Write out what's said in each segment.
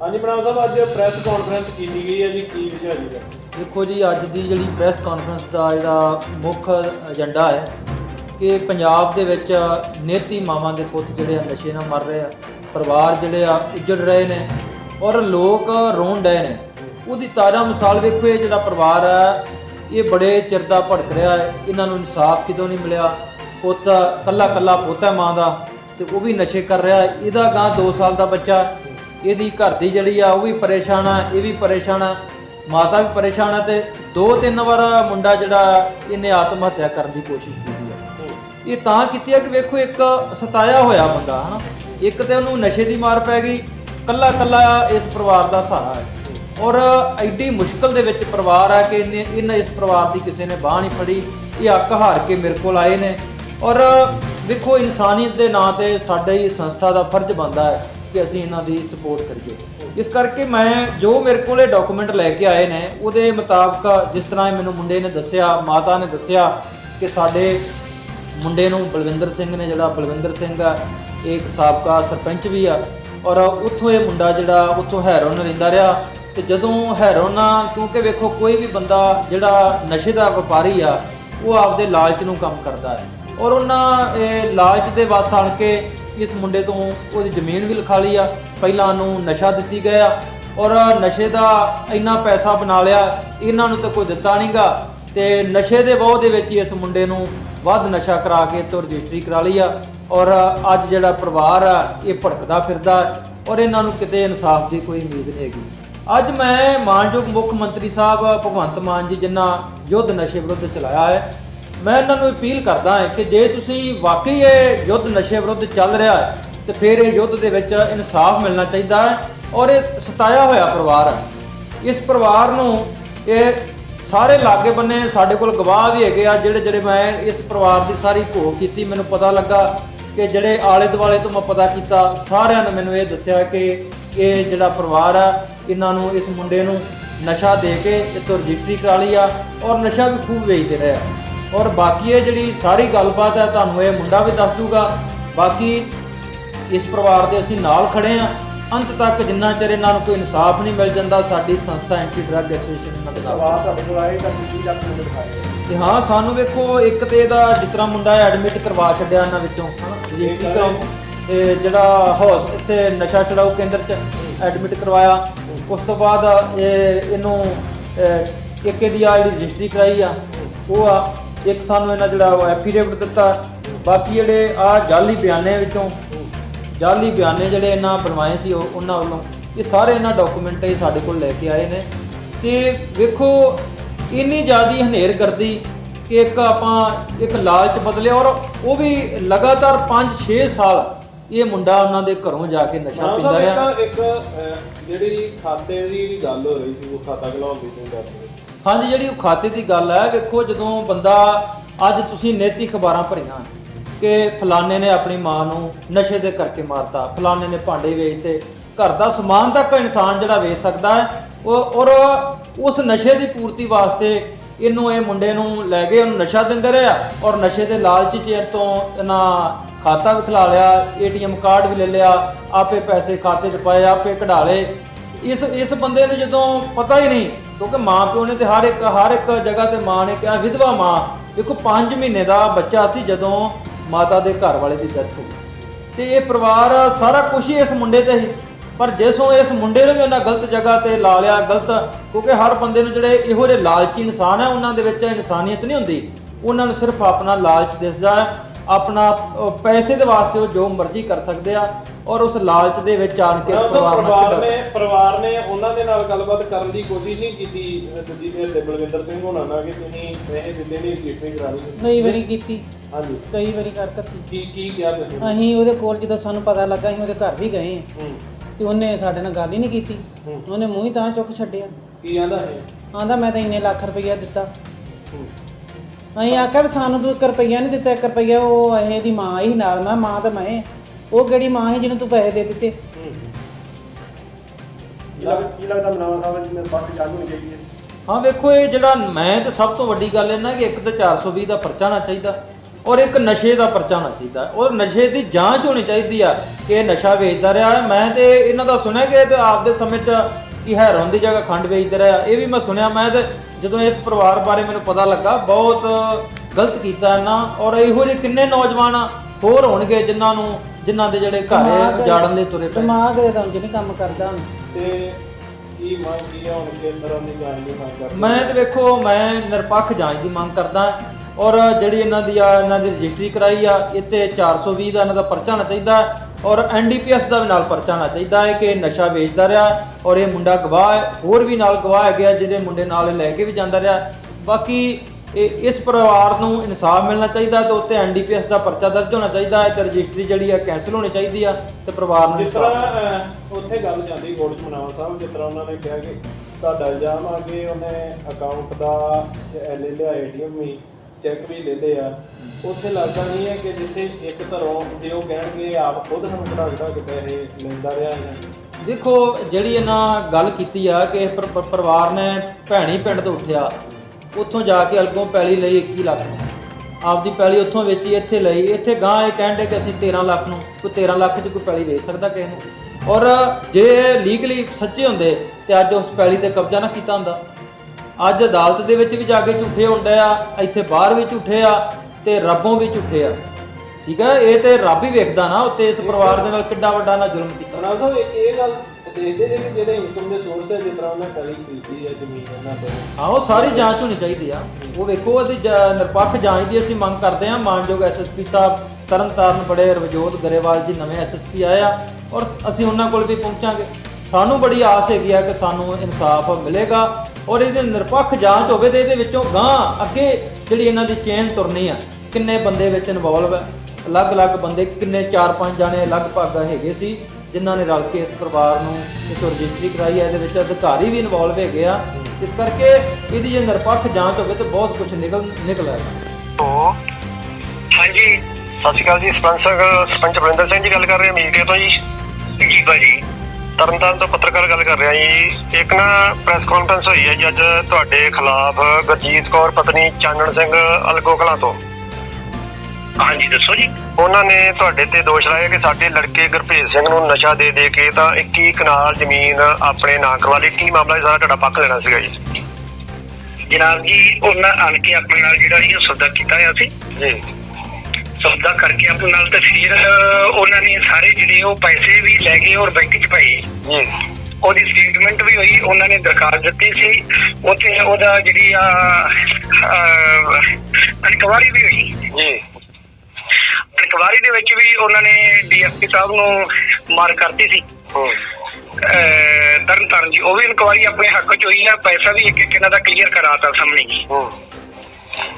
ਹਾਂਜੀ ਮਨਾਮ ਸਾਹਿਬ, ਅੱਜ press conference ਕੀਤੀ ਗਈ ਹੈ ਜੀ, ਕੀ ਵਿਸ਼ਾ ਜੀ ਦੇਖੋ ਜੀ, ਅੱਜ ਦੀ ਜਿਹੜੀ ਪ੍ਰੈਸ ਕਾਨਫਰੰਸ ਦਾ ਜਿਹੜਾ ਮੁੱਖ ਏਜੰਡਾ ਹੈ ਕਿ ਪੰਜਾਬ ਦੇ ਵਿੱਚ ਨੇਤੀ ਮਾਵਾਂ ਦੇ ਪੁੱਤ ਜਿਹੜੇ ਆ, ਨਸ਼ੇ ਨਾਲ ਮਰ ਰਹੇ ਆ, ਪਰਿਵਾਰ ਜਿਹੜੇ ਆ, ਉੱਜੜ ਰਹੇ ਨੇ ਔਰ ਲੋਕ ਰੋਣ ਡਏ ਨੇ। ਉਹਦੀ ਤਾਜ਼ਾ ਮਿਸਾਲ ਵੇਖੋ, ਇਹ ਜਿਹੜਾ ਪਰਿਵਾਰ ਹੈ, ਇਹ ਬੜੇ ਚਿਰ ਦਾ ਭੜਕ ਰਿਹਾ ਹੈ, ਇਹਨਾਂ ਨੂੰ ਇਨਸਾਫ ਕਿਦੋਂ ਨਹੀਂ ਮਿਲਿਆ? ਪੁੱਤ, ਕੱਲਾ ਕੱਲਾ ਪੋਤਾ ਮਾਂ ਦਾ ਤੇ ਉਹ ਵੀ ਨਸ਼ੇ ਕਰ ਰਿਹਾ ਇਹਦਾ ਗਾਂ 2 ਸਾਲ ਦਾ ਬੱਚਾ ਇਹਦੀ ਘਰ ਦੀ ਜਿਹੜੀ ਆ, ਉਹ ਵੀ ਪਰੇਸ਼ਾਨ ਆ, ਇਹ ਵੀ ਪਰੇਸ਼ਾਨ ਆ। ਮਾਤਾ ਵੀ ਪਰੇਸ਼ਾਨ ਆ ਤੇ ਦੋ ਤਿੰਨ ਵਾਰ ਮੁੰਡਾ ਜਿਹੜਾ, ਇਹਨੇ ਆਤਮ ਹੱਤਿਆ ਕਰਨ ਦੀ ਕੋਸ਼ਿਸ਼ ਕੀਤੀ ਆ। ਇਹ ਤਾਂ ਕੀਤੀ ਆ ਕਿ ਵੇਖੋ, ਇੱਕ ਸਤਾਇਆ ਹੋਇਆ ਬੰਦਾ ਹਨਾ? ਇੱਕ ਤੇ ਉਹਨੂੰ ਨਸ਼ੇ ਦੀ ਮਾਰ ਪੈ ਗਈ, ਕੱਲਾ ਕੱਲਾ ਇਸ ਪਰਿਵਾਰ ਦਾ ਸਹਾਰਾ ਹੈ। ਔਰ ਐਡੀ ਮੁਸ਼ਕਲ ਦੇ ਵਿੱਚ ਪਰਿਵਾਰ ਆ ਕਿ ਇਹਨੇ, ਇਹਨਾਂ ਇਸ ਪਰਿਵਾਰ ਦੀ ਕਿਸੇ ਨੇ ਬਾਹ ਨਹੀਂ ਫੜੀ। ਇਹ ਅੱਕ ਹਾਰ ਕੇ ਮੇਰੇ ਕੋਲ ਆਏ ਨੇ। ਔਰ ਵੇਖੋ ਇਨਸਾਨੀਅਤ ਦੇ ਨਾਂ ਤੇ ਸਾਡਾ ਹੀ ਸੰਸਥਾ ਦਾ ਫਰਜ਼ ਬਣਦਾ ਹੈ ਕਿ ਅਸੀਂ ਇਹਨਾਂ ਦੀ ਸਪੋਰਟ ਕਰੀਏ। ਇਸ ਕਰਕੇ ਮੈਂ ਜੋ ਮੇਰੇ ਕੋਲ ਇਹ ਡਾਕੂਮੈਂਟ ਲੈ ਕੇ ਆਏ ਨੇ, ਉਹਦੇ ਮੁਤਾਬਕ ਜਿਸ ਤਰ੍ਹਾਂ ਮੈਨੂੰ ਮੁੰਡੇ ਨੇ ਦੱਸਿਆ, ਮਾਤਾ ਨੇ ਦੱਸਿਆ ਕਿ ਸਾਡੇ ਮੁੰਡੇ ਨੂੰ ਬਲਵਿੰਦਰ ਸਿੰਘ ਨੇ, ਜਿਹੜਾ ਬਲਵਿੰਦਰ ਸਿੰਘ ਆ, ਇਹ ਇੱਕ ਸਾਬਕਾ ਸਰਪੰਚ ਵੀ ਆ। ਔਰ ਉੱਥੋਂ ਇਹ ਮੁੰਡਾ ਜਿਹੜਾ, ਉੱਥੋਂ ਹੈਰੋਨ ਲੈਂਦਾ ਰਿਹਾ। ਤੇ ਜਦੋਂ ਹੈਰੋਨਾ, ਕਿਉਂਕਿ ਵੇਖੋ, ਕੋਈ ਵੀ ਬੰਦਾ ਜਿਹੜਾ ਨਸ਼ੇ ਦਾ ਵਪਾਰੀ ਆ, ਉਹ ਆਪਦੇ ਲਾਲਚ ਨੂੰ ਕੰਮ ਕਰਦਾ ਹੈ। ਔਰ ਉਹਨਾਂ ਇਹ ਲਾਲਚ ਦੇ ਵਸ ਆਣ ਕੇ ਇਸ ਮੁੰਡੇ ਤੋਂ ਉਹਦੀ ਜ਼ਮੀਨ ਵੀ ਲਿਖਾ ਲਈ ਆ। ਪਹਿਲਾਂ ਉਹਨੂੰ ਨਸ਼ਾ ਦਿੱਤੀ ਗਿਆ ਔਰ ਨਸ਼ੇ ਦਾ ਇੰਨਾ ਪੈਸਾ ਬਣਾ ਲਿਆ, ਇਹਨਾਂ ਨੂੰ ਤਾਂ ਕੋਈ ਦਿੱਤਾ ਨਹੀਂਗਾ ਤੇ ਨਸ਼ੇ ਦੇ ਬਹੁ ਦੇ ਵਿੱਚ ਇਸ ਮੁੰਡੇ ਨੂੰ ਵੱਧ ਨਸ਼ਾ ਕਰਾ ਕੇ ਤੋਂ ਰਜਿਸਟਰੀ ਕਰਾ ਲਈ ਆ। ਔਰ ਅੱਜ ਜਿਹੜਾ ਪਰਿਵਾਰ ਆ, ਇਹ ਭੜਕਦਾ ਫਿਰਦਾ ਔਰ ਇਹਨਾਂ ਨੂੰ ਕਿਤੇ ਇਨਸਾਫ ਦੀ ਕੋਈ ਉਮੀਦ ਨਹੀਂ ਹੈਗੀ। ਅੱਜ ਮੈਂ ਮਾਨਯੋਗ ਮੁੱਖ ਮੰਤਰੀ ਸਾਹਿਬ ਭਗਵੰਤ ਮਾਨ ਜੀ ਜਿਨ੍ਹਾਂ ਯੁੱਧ ਨਸ਼ੇ ਵਿਰੁੱਧ ਚਲਾਇਆ ਹੈ ਮੈਂ ਇਹਨਾਂ ਨੂੰ ਅਪੀਲ ਕਰਦਾ ਹਾਂ ਕਿ ਜੇ ਤੁਸੀਂ ਵਾਕਈ ਇਹ ਯੁੱਧ ਨਸ਼ੇ ਵਿਰੁੱਧ ਚੱਲ ਰਿਹਾ ਹੈ, ਤੇ ਫਿਰ ਇਹ ਯੁੱਧ ਦੇ ਵਿੱਚ ਇਨਸਾਫ ਮਿਲਣਾ ਚਾਹੀਦਾ ਹੈ ਔਰ ਇਹ ਸਤਾਇਆ ਹੋਇਆ ਪਰਿਵਾਰ ਹੈ। ਇਸ ਪਰਿਵਾਰ ਨੂੰ ਇਹ ਸਾਰੇ ਲਾਗੇ ਬੰਨੇ ਸਾਡੇ ਕੋਲ ਗਵਾਹ ਵੀ ਹੈਗੇ ਆ, ਜਿਹੜੇ ਜਿਹੜੇ ਮੈਂ ਇਸ ਪਰਿਵਾਰ ਦੀ ਸਾਰੀ ਘੋਖ ਕੀਤੀ। ਮੈਨੂੰ ਪਤਾ ਲੱਗਾ ਕਿ ਜਿਹੜੇ ਆਲੇ ਦੁਆਲੇ ਤੋਂ ਮੈਂ ਪਤਾ ਕੀਤਾ, ਸਾਰਿਆਂ ਨੇ ਮੈਨੂੰ ਇਹ ਦੱਸਿਆ ਕਿ ਇਹ ਜਿਹੜਾ ਪਰਿਵਾਰ ਆ, ਇਹਨਾਂ ਨੂੰ ਇਸ ਮੁੰਡੇ ਨੂੰ ਨਸ਼ਾ ਦੇ ਕੇ ਇਤੋਂ ਰਜਿਸਟਰੀ ਕਰਾ ਲਈ ਆ ਔਰ ਨਸ਼ਾ ਵੀ ਖੂਬ ਵੇਚਦੇ ਰਹੇ ਆ। ਔਰ ਬਾਕੀ ਇਹ ਜਿਹੜੀ ਸਾਰੀ ਗੱਲਬਾਤ ਹੈ ਤੁਹਾਨੂੰ ਇਹ ਮੁੰਡਾ ਵੀ ਦੱਸ ਦੂਗਾ। ਬਾਕੀ ਇਸ ਪਰਿਵਾਰ ਦੇ ਅਸੀਂ ਨਾਲ ਖੜੇ ਆ ਅੰਤ ਤੱਕ ਜਿੰਨਾ ਚਿਰ ਇਹਨਾਂ ਨੂੰ ਕੋਈ ਇਨਸਾਫ ਨਹੀਂ ਮਿਲ ਜਾਂਦਾ ਸਾਡੀ ਸੰਸਥਾ ਐਂਟੀ ਡਰੱਗ ਐਸੋਸੀਏਸ਼ਨ ਨਾਲ ਸਵਾਲ ਤੁਹਾਡੇ ਕੋਲ ਆਏ ਤਾਂ ਤੁਸੀਂ ਡਾਕੂਮੈਂਟ ਦਿਖਾਏ ਤੇ ਹਾਂ ਸਾਨੂੰ ਵੇਖੋ ਇੱਕ ਤੇ ਇਹਦਾ ਤਰ੍ਹਾਂ ਮੁੰਡਾ ਐਡਮਿਟ ਕਰਵਾ ਛੱਡਿਆ ਇਹਨਾਂ ਵਿੱਚੋਂ। ਤੇ ਜਿਹੜਾ ਹੌਸ ਇੱਥੇ ਨਸ਼ਾ ਛਡਾਊ ਕੇਂਦਰ 'ਚ ਐਡਮਿਟ ਕਰਵਾਇਆ। ਉਸ ਤੋਂ ਬਾਅਦ ਇਹ ਇਹਨੂੰ ਇੱਕ ਇਹਦੀ ਆ ਜਿਹੜੀ ਰਜਿਸਟਰੀ ਕਰਾਈ ਆ ਉਹ ਆ। ਇੱਕ ਸਾਨੂੰ ਇਹਨਾਂ ਜਿਹੜਾ ਉਹ ਐਫੀਡੇਵਿਟ ਦਿੱਤਾ। ਬਾਕੀ ਜਿਹੜੇ ਆ ਜਾਲੀ ਬਿਆਨੇ ਵਿੱਚੋਂ ਜਾਲੀ ਬਿਆਨੇ ਜਿਹੜੇ ਇਹਨਾਂ ਬਣਵਾਏ ਸੀ ਉਹ ਉਹਨਾਂ ਵੱਲੋਂ ਇਹ ਸਾਰੇ ਇਹਨਾਂ ਡਾਕੂਮੈਂਟ ਹੀ ਸਾਡੇ ਕੋਲ ਲੈ ਕੇ ਆਏ ਨੇ। ਤੇ ਵੇਖੋ ਇੰਨੀ ਜ਼ਿਆਦੀ ਹਨੇਰਗਰਦੀ ਕਿ ਇੱਕ ਆਪਾਂ ਇੱਕ ਲਾਲਚ ਬਦਲਿਆ ਔਰ ਉਹ ਵੀ ਲਗਾਤਾਰ 5-6 ਸਾਲ ਇਹ ਮੁੰਡਾ ਉਹਨਾਂ ਦੇ ਘਰੋਂ ਜਾ ਕੇ ਨਸ਼ਾ ਪੀਂਦਾ ਰਿਹਾ। ਇੱਕ ਜਿਹੜੀ ਖਾਤੇ ਦੀ ਗੱਲ ਹੋ ਰਹੀ ਸੀ ਉਹ ਖਾਤਾ ਖਲਾਉਣ ਦੀ ਤੁਸੀਂ ਦੱਸ ਹਾਂਜੀ, ਜਿਹੜੀ ਉਹ ਖਾਤੇ ਦੀ ਗੱਲ ਹੈ, ਵੇਖੋ ਜਦੋਂ ਬੰਦਾ ਅੱਜ ਤੁਸੀਂ ਨੈਤਿਕ ਖਬਰਾਂ ਭਰੀਆਂ ਕਿ ਫਲਾਣੇ ਨੇ ਆਪਣੀ ਮਾਂ ਨੂੰ ਨਸ਼ੇ ਦੇ ਕਰਕੇ ਮਾਰਤਾ, ਫਲਾਣੇ ਨੇ ਭਾਂਡੇ ਵੇਚਤੇ, ਘਰ ਦਾ ਸਮਾਨ ਤੱਕ ਇਨਸਾਨ ਜਿਹੜਾ ਵੇਚ ਸਕਦਾ ਹੈ, ਉਹ, ਔਰ ਉਸ ਨਸ਼ੇ ਦੀ ਪੂਰਤੀ ਵਾਸਤੇ ਇਹਨੂੰ, ਇਹ ਮੁੰਡੇ ਨੂੰ ਲੈ ਗਏ ਉਹਨੂੰ ਨਸ਼ਾ ਦਿੰਦੇ ਰਹੇ ਔਰ ਨਸ਼ੇ ਦੇ ਲਾਲਚ 'ਚ ਤੋਂ ਇਹਨਾਂ ਖਾਤਾ ਵੀ ਖਿਲਾ ਲਿਆ, ਏਟੀਐਮ ਕਾਰਡ ਵੀ ਲੈ ਲਿਆ, ਆਪੇ ਪੈਸੇ ਖਾਤੇ 'ਚ ਪਾਏ, ਆਪੇ ਕਢਾ ਲਏ। ਇਸ ਇਸ ਬੰਦੇ ਨੂੰ ਜਦੋਂ ਪਤਾ ਹੀ ਨਹੀਂ ਕਿਉਂਕਿ ਮਾਂ ਪਿਓ ਨੇ ਤੇ ਹਰ ਇੱਕ ਹਰ ਇੱਕ ਜਗ੍ਹਾ ਤੇ ਮਾਂ ਨੇ ਕਿਹਾ, ਵਿਧਵਾ ਮਾਂ, ਦੇਖੋ 5 ਮਹੀਨੇ ਦਾ ਬੱਚਾ ਸੀ ਜਦੋਂ ਮਾਤਾ ਦੇ ਘਰ ਵਾਲੇ ਦੀ ਡੈਥ ਹੋ ਗਈ। ਤੇ ਇਹ ਪਰਿਵਾਰ ਸਾਰਾ ਕੁਝ ਹੀ ਇਸ ਮੁੰਡੇ ਤੇ ਸੀ। ਪਰ ਜਿਸੋਂ ਇਸ ਮੁੰਡੇ ਨੂੰ ਵੀ ਉਹਨਾਂ ਗਲਤ ਜਗ੍ਹਾ ਤੇ ਲਾ ਲਿਆ, ਗਲਤ, ਕਿਉਂਕਿ ਹਰ ਬੰਦੇ ਨੂੰ ਜਿਹੜੇ ਇਹੋ ਜਿਹੇ ਲਾਲਚੀ ਇਨਸਾਨ ਹੈ ਉਹਨਾਂ ਦੇ ਵਿੱਚ ਇਨਸਾਨੀਅਤ ਨਹੀਂ ਹੁੰਦੀ। ਉਹਨਾਂ ਨੂੰ ਸਿਰਫ ਆਪਣਾ ਲਾਲਚ ਦਿਸਦਾ ਹੈ। ਆਪਣਾ ਅਹ, ਪੈਸੇ ਦੇ ਵਾਸਤੇ ਉਹ ਜੋ ਮਰਜ਼ੀ ਕਰ ਸਕਦੇ ਆ ਔਰ ਉਸ ਲਾਲਚ ਦੇ ਵਿੱਚ ਆਣ ਕੇ ਇਸ ਪਰਿਵਾਰ ਨਾਲ ਪਰਿਵਾਰ ਖੇਡੋ। ਨੇ ਪਰਿਵਾਰ ਨੇ ਉਹਨਾਂ ਦੇ ਨਾਲ ਗੱਲਬਾਤ ਕਰਨ ਦੀ ਕੋਸ਼ਿਸ਼ ਨਹੀਂ ਕੀਤੀ। ਅਹ, ਦੂਜੀ ਦੇ ਬਲਵਿੰਦਰ ਸਿੰਘ ਹੋਣਾ ਨਾਲ ਕਿ ਤੁਸੀਂ ਪੈਸੇ ਦਿੱਤੇ ਨਹੀਂ ਰਜਿਸਟਰੀ ਕਰਾ ਲਈ। ਕਈ ਵਾਰੀ ਕੀਤੀ। ਹਾਂਜੀ। ਕਈ ਵਾਰੀ ਕਰ ਦਿੱਤੀ। ਕੀ ਕੀ ਕਿਹਾ ਤੁਸੀਂ? ਅਸੀਂ ਉਹਦੇ ਕੋਲ ਜਦੋਂ ਸਾਨੂੰ ਪਤਾ ਲੱਗਾ ਅਸੀਂ ਉਹਦੇ ਘਰ ਵੀ ਗਏ ਹੂੰ। ਤੇ ਉਹਨੇ ਸਾਡੇ ਨਾਲ ਗੱਲ ਹੀ ਨਹੀਂ ਕੀਤੀ। ਹੂੰ। ਉਹਨੇ ਮੂੰਹ ਹੀ ਤਾਂ ਚੁੱਕ ਛੱਡਿਆ। ਕੀ ਆਂਦਾ ਹੈ ਆਂਦਾ ਮੈਂ ਤਾਂ ਇੰਨੇ ਲੱਖ ਰੁਪਈਆ ਦਿੱਤਾ। ਹੂੰ। ਅਸੀਂ ਆਖਿਆ ਵੀ ਸਾਨੂੰ ਤੂੰ 1 ਰੁਪਈਆ ਨਹੀਂ ਦਿੱਤਾ 1 ਰੁਪਈਆ ਉਹ ਇਹ ਦੀ ਮਾਂ ਹੀ ਨਾਲ ਮੈਂ ਮਾਂ ਤਾਂ ਮੈਂ ਉਹ ਕਿਹੜੀ ਮਾਂ ਸੀ ਜਿਹਨੂੰ ਤੂੰ ਪੈਸੇ ਦੇ ਦਿੱਤੇ? ਹੂੰ ਕੀ ਲੱਗ- ਕੀ ਲੱਗਦਾ ਮਨਾਵਾ ਸਾਹਿਬ ਜੀ ਮੇਰੇ ਬਾਕੀ ਚਾਲੂ ਨਹੀਂ ਚਾਹੀਦੀ ਹੈ? ਹਾਂ ਵੇਖੋ ਇਹ ਜਿਹੜਾ ਮੈਂ ਤੇ ਸਭ ਤੋਂ ਵੱਡੀ ਗੱਲ ਇਹ ਨਾ ਕਿ ਇੱਕ ਤਾਂ 420 ਦਾ ਪਰਚਾ ਨਾ ਚਾਹੀਦਾ ਔਰ ਇੱਕ ਨਸ਼ੇ ਦਾ ਪਰਚਾ ਹੋਣਾ ਚਾਹੀਦਾ। ਹੈ। ਔਰ ਨਸ਼ੇ ਦੀ ਜਾਂਚ ਹੋਣੀ ਚਾਹੀਦੀ ਆ ਕਿ ਇਹ ਨਸ਼ਾ ਵੇਚਦਾ ਰਿਹਾ ਹੈ। ਮੈਂ ਤੇ ਇਹਨਾਂ ਦਾ ਸੁਣਿਆ ਕਿ ਇਹ ਤੇ ਆਪਦੇ ਸਮੇਂ 'ਚ ਕਿ ਹੈਰੋਨ ਦੀ ਜਗ੍ਹਾ ਖੰਡ ਵੇਚਦਾ ਰਿਹਾ। ਇਹ ਵੀ ਮੈਂ ਸੁਣਿਆ ਮੈਂ ਤੇ ਜਦੋਂ ਇਸ ਪਰਿਵਾਰ ਬਾਰੇ ਮੈਨੂੰ ਪਤਾ ਲੱਗਾ ਬਹੁਤ ਗਲਤ ਕੀਤਾ ਇਹਨਾਂ ਔਰ ਇਹੋ ਜਿਹੇ ਕਿੰਨੇ ਨੌਜਵਾਨ ਹੋਰ ਹੋਣਗੇ ਜਿਨ੍ਹਾਂ ਨੂੰ ਜਿਨ੍ਹਾਂ ਦੇ ਜਿਹੜੇ ਘਰ ਉਜਾੜਨ ਦੇ ਤੁਰੇ ਪਏ। ਦਿਮਾਗ ਇਹਦਾ ਉਂਝ ਨਹੀਂ ਕੰਮ ਕਰਦਾ ਹੁਣ। ਤੇ ਕੀ ਮੰਗ ਕੀ ਆ ਹੁਣ ਕਿਸ ਤਰ੍ਹਾਂ ਦੀ ਜਾਣ ਦੀ ਮੰਗ ਕਰਦੇ? ਮੈਂ ਤੇ ਵੇਖੋ ਮੈਂ ਨਿਰਪੱਖ ਜਾਂਚ ਦੀ ਮੰਗ ਕਰਦਾ ਔਰ ਜਿਹੜੀ ਇਹਨਾਂ ਦੀ ਆ ਇਹਨਾਂ ਦੀ ਰਜਿਸਟਰੀ ਕਰਾਈ ਆ ਇੱਥੇ 420 ਦਾ ਇਹਨਾਂ ਦਾ ਪਰਚਾ ਹੋਣਾ ਚਾਹੀਦਾ। ਔਰ ਐਨਡੀਪੀਐਸ ਦਾ ਵੀ ਨਾਲ ਪਰਚਾ ਹੋਣਾ ਚਾਹੀਦਾ ਹੈ ਕਿ ਨਸ਼ਾ ਵੇਚਦਾ ਰਿਹਾ ਔਰ ਇਹ ਮੁੰਡਾ ਗਵਾਹ ਹੈ ਹੋਰ ਵੀ ਨਾਲ ਗਵਾਹ ਹੈਗੇ ਆ ਜਿਹਦੇ ਮੁੰਡੇ ਨਾਲ ਲੈ ਕੇ ਵੀ ਜਾਂਦਾ ਰਿਹਾ। ਬਾਕੀ ਇਹ ਇਸ ਪਰਿਵਾਰ ਨੂੰ ਇਨਸਾਫ ਮਿਲਣਾ ਚਾਹੀਦਾ ਤੇ ਉੱਤੇ ਐਨਡੀਪੀਐਸ ਦਾ ਪਰਚਾ ਦਰਜ ਹੋਣਾ ਚਾਹੀਦਾ ਹੈ ਤੇ ਰਜਿਸਟਰੀ ਜਿਹੜੀ ਆ ਕੈਂਸਲ ਹੋਣੀ ਚਾਹੀਦੀ ਆ ਤੇ ਪਰਿਵਾਰ ਨੂੰ ਜਿਸ ਤਰ੍ਹਾਂ ਉੱਥੇ ਗੱਲ ਜਾਂਦੀ ਗੋਲਡ ਮਨਾਵਾ ਸਾਹਿਬ ਜਿਸ ਤਰ੍ਹਾਂ ਉਹਨਾਂ ਨੇ ਕਿਹਾ ਕਿ ਤੁਹਾਡਾ ਇਲਜ਼ਾਮ ਆ ਕਿ ਉਹਨੇ ਅਕਾਊਂਟ ਦਾ ਲੈ ਲਿਆ ਏਟੀਐਮ ਵੀ। ਚੈੱਕ ਵੀ ਲੈ ਲਿਆ ਉੱਥੇ ਲੱਗਦਾ ਨਹੀਂ ਹੈ ਕਿ ਜਿੱਥੇ ਇੱਕ ਧਰੋਂ ਜੇ ਉਹ ਕਹਿਣਗੇ ਆਪ ਖੁਦ ਨੂੰ ਕਢਾ ਕਢਾ ਕੇ ਪੈਸੇ ਲੈਂਦਾ ਰਿਹਾ ਹੈ। ਦੇਖੋ, ਜਿਹੜੀ ਇਹਨਾਂ ਗੱਲ ਕੀਤੀ ਆ ਕਿ ਪਰ- ਪਰ- ਪਰਿਵਾਰ ਨੇ ਭੈਣੀ ਪਿੰਡ ਤੋਂ ਉੱਠਿਆ, ਉੱਥੋਂ ਜਾ ਕੇ ਅਲਗੋਂ ਪੈਲੀ ਲਈ 21 ਲੱਖ ਨੂੰ। ਆਪਦੀ ਪੈਲੀ ਉੱਥੋਂ ਵੇਚੀ, ਇੱਥੇ ਲਈ। ਇੱਥੇ ਗਾਂ ਇਹ ਕਹਿੰਦੇ ਕਿ ਅਸੀਂ 13 ਲੱਖ ਨੂੰ, ਕੋਈ 13 ਲੱਖ 'ਚ ਕੋਈ ਪੈਲੀ ਵੇਚ ਸਕਦਾ ਕਿਸੇ ਨੂੰ। ਔਰ ਜੇ ਲੀਗਲੀ ਸੱਚੇ ਹੁੰਦੇ ਤੇ ਅੱਜ ਉਸ ਪੈਲੀ ਤੇ ਕਬਜ਼ਾ ਨਾ ਕੀਤਾ ਹੁੰਦਾ ਅੱਜ ਅਦਾਲਤ ਦੇ ਵਿੱਚ ਵੀ ਜਾ ਕੇ ਝੂਠੇ ਹੁੰਦੇ ਆ ਇੱਥੇ ਬਾਹਰ ਵੀ ਝੂਠੇ ਆ ਤੇ ਰੱਬੋਂ ਵੀ ਝੂਠੇ ਆ। ਠੀਕ ਹੈ ਇਹ ਤੇ ਰੱਬ ਹੀ ਵੇਖਦਾ ਨਾ ਉੱਤੇ ਇਸ ਪਰਿਵਾਰ ਦੇ ਨਾਲ ਕਿੱਡਾ ਵੱਡਾ ਨਾ ਜ਼ੁਲਮ ਕੀਤਾ। ਮਨਾਵਾ ਸਾਹਿਬ ਇਹ ਇਹ ਗੱਲ ਦੇਖਦੇ ਨੇ ਕਿ ਜਿਹੜੇ ਇਨਕਮ ਦੇ ਸੋਰਸ ਹੈ ਜਿਸ ਤਰ੍ਹਾਂ ਉਹਨੇ ਕਰੀ ਕੀਤੀ ਹੈ ਜ਼ਮੀਨ ਉਹਨਾਂ ਤੋਂ। ਹਾਂ ਉਹ ਸਾਰੀ ਜਾਂਚ ਹੋਣੀ ਚਾਹੀਦੀ ਆ। ਉਹ ਵੇਖੋ ਜ- ਨਿਰਪੱਖ ਜਾਂਚ ਦੀ ਅਸੀਂ ਮੰਗ ਕਰਦੇ ਹਾਂ। ਮਾਨਯੋਗ ਐਸਐਸਪੀ ਸਾਹਿਬ ਤਰਨਤਾਰਨ ਬੜੇ ਰਵਜੋਤ ਗਰੇਵਾਲ ਜੀ ਨਵੇਂ ਐਸਐਸਪੀ ਆਏ ਆ ਔਰ ਅਸੀਂ ਉਹਨਾਂ ਕੋਲ ਵੀ ਪਹੁੰਚਾਂਗੇ। ਸਾਨੂੰ ਬੜੀ ਆਸ ਹੈਗੀ ਆ ਕਿ ਸਾਨੂੰ ਇਨਸਾਫ ਮਿਲੇਗਾ। ਔਰ ਇਹਦੀ ਨਿਰਪੱਖ ਜਾਂਚ ਹੋਵੇ ਤੇ ਇਹਦੇ ਵਿੱਚੋਂ ਗਾਂ ਅੱਗੇ ਜਿਹੜੀ ਇਹਨਾਂ ਦੀ ਚੇਨ ਤੁਰਨੀ ਆ ਕਿੰਨੇ ਬੰਦੇ ਵਿੱਚ ਇਨਵੋਲਵ ਹੈ ਅਲੱਗ-ਅਲੱਗ ਬੰਦੇ ਕਿੰਨੇ 4-5 ਜਾਣੇ ਲਗਭਗ ਹੈਗੇ ਸੀ ਜਿਨ੍ਹਾਂ ਨੇ ਰਲ ਕੇ ਇਸ ਪਰਿਵਾਰ ਨੂੰ ਇਸ ਰਜਿਸਟਰੀ ਕਰਾਈ ਹੈ ਇਹਦੇ ਵਿੱਚ ਅਧਿਕਾਰੀ ਵੀ ਇਨਵੋਲਵ ਹੈਗੇ ਆ। ਇਸ ਕਰਕੇ ਇਹਦੀ ਜੇ ਨਿਰਪੱਖ ਜਾਂਚ ਹੋਵੇ ਤਾਂ ਬਹੁਤ ਕੁਝ ਨਿਕਲ ਨਿਕਲ ਆਏਗਾ ਹਾਂਜੀ ਸਤਿ ਸ਼੍ਰੀ ਅਕਾਲ ਜੀ ਸਰਪੰਚ ਸਰਪੰਚ ਬਰਿੰਦਰ ਸਿੰਘ ਜੀ ਗੱਲ ਕਰ ਰਹੇ ਮੀਡੀਆ ਤੋਂ ਜੀ। ਜੀ ਭਾਜੀ। ਤਰਨਤਾਰਨ ਤੋਂ ਪੱਤਰਕਾਰ ਗੱਲ ਕਰ ਰਿਹਾ ਜੀ। ਇੱਕ ਨਾ ਪ੍ਰੈਸ ਕਾਨਫਰੰਸ ਹੋਈ ਹੈ ਜੀ ਅੱਜ ਤੁਹਾਡੇ ਖਿਲਾਫ ਗੁਰਜੀਤ ਕੌਰ ਪਤਨੀ ਚਾਨਣ ਸਿੰਘ ਅਲਗੋ ਕਲਾਂ ਤੋਂ। ਹਾਂਜੀ ਦੱਸੋ ਜੀ। ਉਹਨਾਂ ਨੇ ਤੁਹਾਡੇ ਤੇ ਦੋਸ਼ ਲਾਇਆ ਕਿ ਸਾਡੇ ਲੜਕੇ ਗੁਰਭੇਜ ਸਿੰਘ ਨੂੰ ਨਸ਼ਾ ਦੇ ਦੇ ਕੇ ਤਾਂ 21 ਕਨਾਲ ਜ਼ਮੀਨ ਆਪਣੇ ਨਾਂ ਕਰਵਾ ਲਈ। ਕੀ ਮਾਮਲਾ ਸਾਰਾ ਤੁਹਾਡਾ ਪੱਖ ਲੈਣਾ ਸੀਗਾ ਜੀ? ਜਨਾਬ ਜੀ ਉਹਨਾਂ ਆਣ ਕੇ ਆਪਣੇ ਨਾਲ ਜਿਹੜਾ ਇਹ ਸੌਦਾ ਕੀਤਾ ਹੋਇਆ ਸੀ। ਜੀ। ਸੌਦਾ ਕਰਕੇ ਆਪਣੇ ਨਾਲ ਤੇ ਫਿਰ ਉਹਨਾਂ ਨੇ ਸਾਰੇ ਜਿਹੜੇ ਉਹ ਪੈਸੇ ਵੀ ਲੈ ਗਏ ਔਰ ਬੈਂਕ 'ਚ ਪਾਏ। ਉਹਦੀ ਸਟੇਟਮੈਂਟ ਵੀ ਹੋਈ ਉਹਨਾਂ ਨੇ ਦਰਖਾਸਤ ਦਿੱਤੀ ਸੀ। ਉੱਥੇ ਉਹਦਾ ਜਿਹੜੀ ਆ ਇਨਕੁਆਰੀ ਵੀ ਹੋਈ। ਜੀ ਇਨਕੁਆਰੀ ਦੇ ਵਿੱਚ ਵੀ ਉਹਨਾਂ ਨੇ ਡੀਐਸਪੀ ਸਾਹਿਬ ਨੂੰ ਮਾਰ ਕਰਤੀ ਸੀ। ਤਰਨ ਤਾਰਨ ਜੀ ਉਹ ਵੀ ਇਨਕੁਆਰੀ ਆਪਣੇ ਹੱਕ 'ਚ ਹੋਈ ਆ ਪੈਸਾ ਵੀ ਇੱਕ ਇੱਕ ਇਹਨਾਂ ਦਾ ਕਲੀਅਰ ਕਰਾਤਾ ਸਾਹਮਣੇ। ਜੀ ਹੂੰ।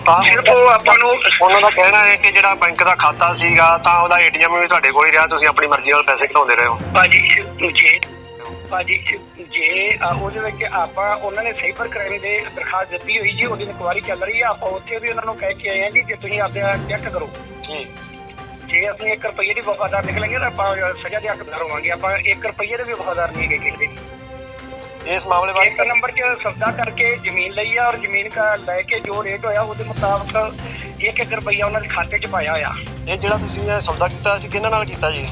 ਤਾਂ ਸਿਰਫ ਉਹ ਆਪਾਂ ਨੂੰ ਉਹਨਾਂ ਦਾ ਕਹਿਣਾ ਹੈ ਕਿ ਜਿਹੜਾ ਬੈਂਕ ਦਾ ਖਾਤਾ ਸੀਗਾ ਤਾਂ ਉਹਦਾ ਏਟੀਐਮ ਵੀ ਤੁਹਾਡੇ ਕੋਲ ਹੀ ਰਿਹਾ ਤੁਸੀਂ ਆਪਣੀ ਮਰਜ਼ੀ ਨਾਲ ਪੈਸੇ ਕਢਾਉਂਦੇ ਰਹੇ। ਹੋ ਭਾਜੀ ਜੇ ਭਾਜੀ ਜੇ ਉਹਦੇ ਵਿੱਚ ਆਪਾਂ ਉਹਨਾਂ ਨੇ ਸਾਈਬਰ ਕ੍ਰਾਈਮ ਦੇ ਦਰਖਾਸਤ ਦਿੱਤੀ ਹੋਈ ਜੀ ਉਹਦੀ ਇਨਕੁਆਰੀ ਚੱਲ ਰਹੀ ਆ ਆਪਾਂ ਉੱਥੇ ਵੀ ਉਹਨਾਂ ਨੂੰ ਕਹਿ ਕੇ ਆਏ ਆ ਜੀ ਜੇ ਤੁਸੀਂ ਆਪਦੇ ਚੈੱਕ ਕਰੋ। ਜੀ। ਜੇ ਅਸੀਂ 1 ਰੁਪਏ ਦੀ ਵਫਾਦਾਰ ਨਿਕਲਾਂਗੇ ਤਾਂ ਆਪਾਂ ਸਜ਼ਾ ਦੇ ਹੱਕਦਾਰ ਹੋਵਾਂਗੇ ਆਪਾਂ 1 ਰੁਪਏ ਦੇ ਵੀ ਵਫਾਦਾਰ ਨਹੀਂ ਹੈਗੇ ਕਿਸੇ ਦੇ। ਇਸ ਮਾਮਲੇ ਇੱਕ ਬਾਰੇ ਨੰਬਰ 'ਚ ਸੌਦਾ ਕਰਕੇ ਜ਼ਮੀਨ ਲਈ ਆ ਔਰ ਜ਼ਮੀਨ ਕਾ ਲੈ ਕੇ ਜੋ ਰੇਟ ਹੋਇਆ ਉਹਦੇ ਮੁਤਾਬਕ 1-1 ਰੁਪਈਆ ਉਹਨਾਂ ਦੇ ਖਾਤੇ 'ਚ ਪਾਇਆ ਹੋਇਆ। ਇਹ ਜਿਹੜਾ ਤੁਸੀਂ ਇਹ ਸੌਦਾ ਕੀਤਾ ਸੀ ਕਿਹਨਾਂ ਨਾਲ ਕੀਤਾ ਜੀ?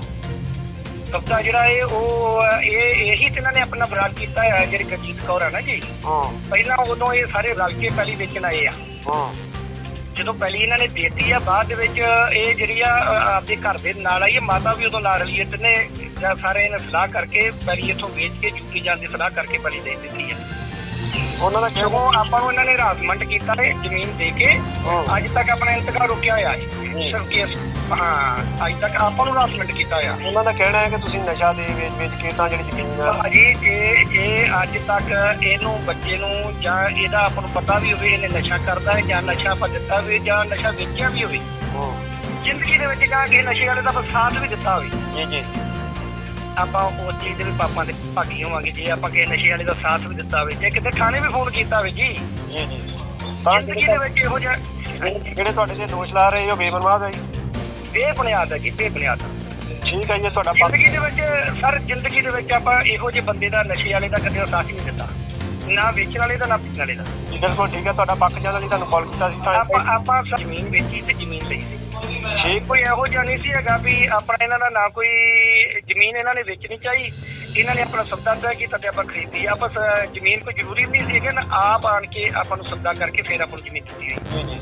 ਸੌਦਾ ਜਿਹੜਾ ਇਹ ਉਹ ਇਹ ਇਹੀ ਤੇ ਇਹਨਾਂ ਨੇ ਆਪਣਾ ਬਰਾਦ ਕੀਤਾ ਹੈ ਜਿਹੜੀ ਗਰਜੀਤ ਕੌਰ ਹੈ ਨਾ ਜੀ। ਹੂੰ। ਪਹਿਲਾਂ ਉਦੋਂ ਇਹ ਸਾਰੇ ਰਲ ਕੇ ਪਹਿਲੀ ਵੇਚਣ ਆਏ ਆ। ਹੂੰ। ਜਦੋਂ ਪਹਿਲੀ ਇਹਨਾਂ ਨੇ ਦੇਤੀ ਆ ਬਾਅਦ ਦੇ ਵਿੱਚ ਇਹ ਜਿਹੜੀ ਆ ਆਪਦੇ ਘਰ ਦੇ ਨਾਲ ਆਈ ਮਾਤਾ ਵੀ ਉਦੋਂ ਨਾਲ ਰਲੀ ਤਿੰਨੇ ਜਾਂ ਸਾਰੇ ਇਹਨਾਂ ਸਲਾਹ ਕਰਕੇ ਪਹਿਲੀ ਇੱਥੋਂ ਵੇਚ ਕੇ ਚੁੱਕੀ ਜਾਣ ਦੀ ਸਲਾਹ ਕਰਕੇ ਪਹਿਲੀ ਦੇ ਦਿੱਤੀ ਆ ਉਹਨਾਂ ਦਾ ਸਗੋਂ ਆਪਾਂ ਨੂੰ ਇਹਨਾਂ ਨੇ ਰਾਸਮੈਂਟ ਕੀਤਾ ਹੈ ਜ਼ਮੀਨ ਦੇ ਕੇ ਹੂੰ। ਅੱਜ ਤੱਕ ਆਪਣਾ ਇੰਤਕਾਲ ਰੁਕਿਆ ਹੋਇਆ ਹੈ। ਸਿਰਫ ਕੇਸ ਹਾਂ ਅੱਜ ਤੱਕ ਆਪਾਂ ਨੂੰ ਰਾਸਮੈਂਟ ਕੀਤਾ ਹੋਇਆ। ਉਹਨਾਂ ਦਾ ਕਹਿਣਾ ਹੈ ਕਿ ਤੁਸੀਂ ਨਸ਼ਾ ਦੇ ਵੇਚ ਵੇਚ ਕੇ ਤਾਂ ਜਿਹੜੀ ਜ਼ਮੀਨ ਆ ਜੇ ਜੇ ਅੱਜ ਤੱਕ ਇਹਨੂੰ ਬੱਚੇ ਨੂੰ ਜਾਂ ਇਹਦਾ ਆਪਾਂ ਨੂੰ ਪਤਾ ਵੀ ਹੋਵੇ ਇਹਨੇ ਨਸ਼ਾ ਕਰਦਾ ਹੈ ਜਾਂ ਨਸ਼ਾ ਆਪਾਂ ਦਿੱਤਾ ਹੋਵੇ ਜਾਂ ਨਸ਼ਾ ਵੇਚਿਆ ਵੀ ਹੋਵੇ। ਹੂੰ। ਜ਼ਿੰਦਗੀ ਦੇ ਵਿੱਚ ਜਾਂ ਕਿ ਨਸ਼ੇ ਵਾਲੇ ਦਾ ਸਾਥ ਵੀ ਦਿੱਤਾ ਹੋਵੇ। ਜੀ ਜੀ। ਆਪਾਂ ਉਸ ਚੀਜ਼ ਦੇ ਵੀ ਪਾਪਾਂ ਦੇ ਭਾਗੀ ਹੋਵਾਂਗੇ ਜੇ ਆਪਾਂ ਕਿਸੇ ਨਸ਼ੇ ਵਾਲੇ ਦਾ ਸਾਥ ਵੀ ਦਿੱਤਾ ਹੋਵੇ ਜੇ ਕਿਤੇ ਥਾਣੇ ਵੀ ਫੋਨ ਕੀਤਾ ਹੋਵੇ ਜੀ। ਜੀ ਜੀ। ਤਾਂ ਜ਼ਿੰਦਗੀ ਦੇ ਵਿੱਚ ਇਹੋ ਜਿਹਾ ਜਿਹੜੇ ਤੁਹਾਡੇ ਤੇ ਦੋਸ਼ ਲਾ ਰਹੇ ਹੋ ਬੇਬਨਵਾਦ ਹੈ ਜੀ। ਬੇਬੁਨਿਆਦ ਹੈ ਜੀ ਬੇਬੁਨਿਆਦ। ਠੀਕ ਹੈ ਜੀ ਇਹ ਤੁਹਾਡਾ ਪੱਖ ਜ਼ਿੰਦਗੀ ਦੇ ਵਿੱਚ ਸਰ ਜ਼ਿੰਦਗੀ ਦੇ ਵਿੱਚ ਆਪਾਂ ਇਹੋ ਜਿਹੇ ਬੰਦੇ ਦਾ ਨਸ਼ੇ ਵਾਲੇ ਦਾ ਕਦੇ ਸਾਥ ਨਹੀਂ ਦਿੱਤਾ। ਨਾ ਵੇਚਣ ਵਾਲੇ ਦਾ ਨਾ ਪੀਣ ਵਾਲੇ ਦਾ। ਜੀ ਬਿਲਕੁਲ ਠੀਕ ਹੈ ਤੁਹਾਡਾ ਪੱਖ ਜਾਂਦਾ ਜੀ ਤੁਹਾਨੂੰ ਕਾਲ ਕੀਤਾ ਸੀ ਤਾਂ ਆਪਾਂ ਆਪਾਂ ਜ਼ਮੀਨ ਵੇਚੀ ਤੇ ਜ਼ਮੀਨ ਲਈ ਸੀ। ਜੇ ਕੋਈ ਇਹੋ ਜਿਹਾ ਨਹੀਂ ਸੀ ਹੈਗਾ ਵੀ ਆਪਣਾ ਇਹਨਾਂ ਦਾ ਨਾ ਕੋਈ ਜ਼ਮੀਨ ਇਹਨਾਂ ਨੇ ਵੇਚਣੀ ਚਾਹੀ, ਇਹਨਾਂ ਨੇ ਆਪਣਾ ਸੌਦਾ ਤੈਅ ਕੀਤਾ ਤੇ ਆਪਾਂ ਖਰੀਦੀ। ਆਪਾਂ ਜ਼ਮੀਨ ਕੋਈ ਜ਼ਰੂਰੀ ਵੀ ਨਹੀਂ ਸੀ ਕਿ ਨਾ ਆਪ ਆਣ ਕੇ ਆਪਾਂ ਨੂੰ ਸੌਦਾ ਕਰਕੇ ਫੇਰ ਆਪਾਂ ਨੂੰ ਜ਼ਮੀਨ ਦਿੱਤੀ ਹੋਈ।